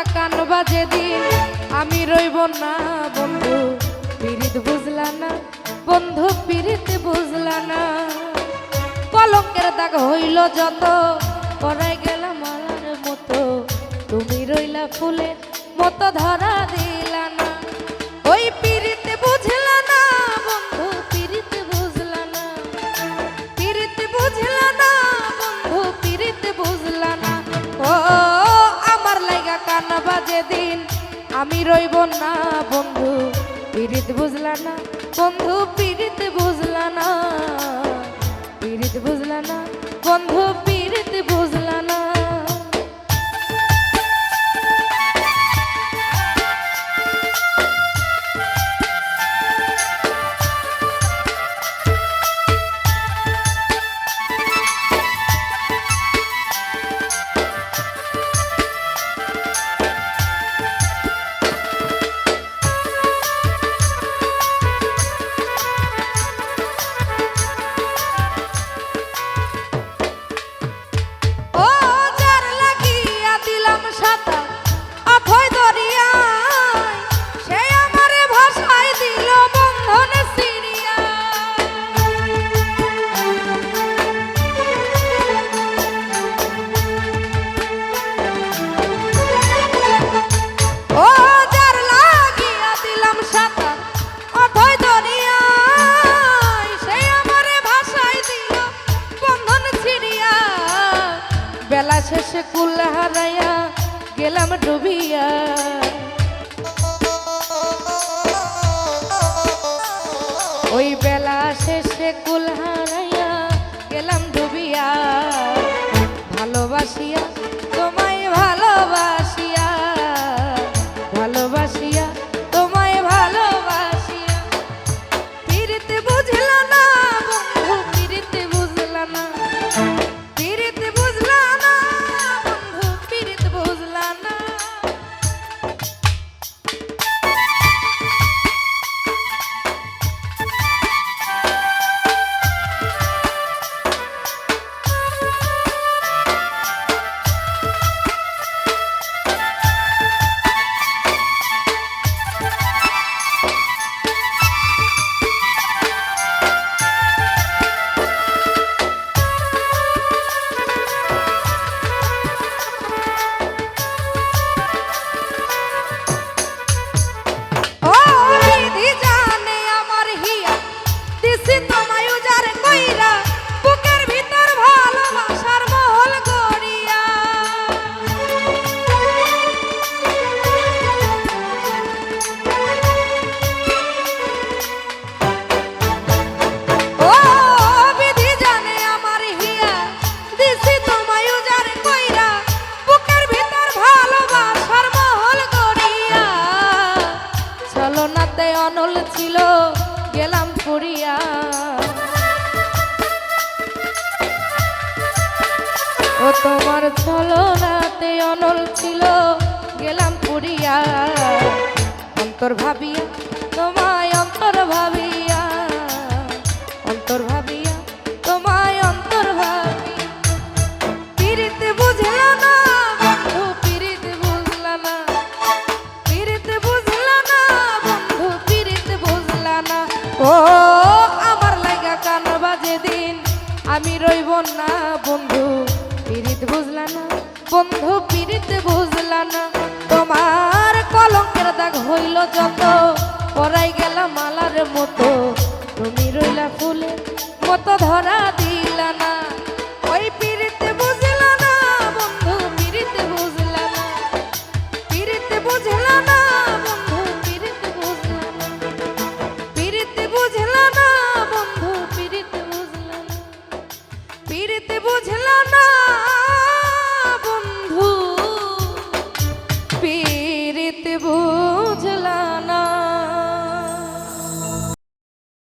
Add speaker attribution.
Speaker 1: লাইগা কান বাজে দিন। আমি রইব না, বন্ধু, পিরিত বুঝলা না। বন্ধু, পিরিত বুঝলা না। কলঙ্কের দাগ হইল যত পরাই গেলাম আমার মতো। তুমি রইলা ফুলের মতো ধরা দিলা না। আমি রইব না, বন্ধু। পীড়িত বুঝলা না, বন্ধু, পীড়িত বুঝলা না। পীড়িত বুঝলা না, বন্ধু গেলাম ডুবিয়া ছিল গেলাম পড়িয়া ও তোমার ছলনাতে অনল ছিল গেলাম পুরিয়া অন্তর ভাবিয়া ও, আমার লাগা কান বাজে দিন। আমি রইব না, বন্ধু, পিরিত বুঝলা না। বন্ধু, পিরিতে বুঝলা না। তোমার কলঙ্কের দাগ হইল যত, পরাই গেলাম মালার মতো। তুমি রইলা ফুলে মতো ধরা দিলা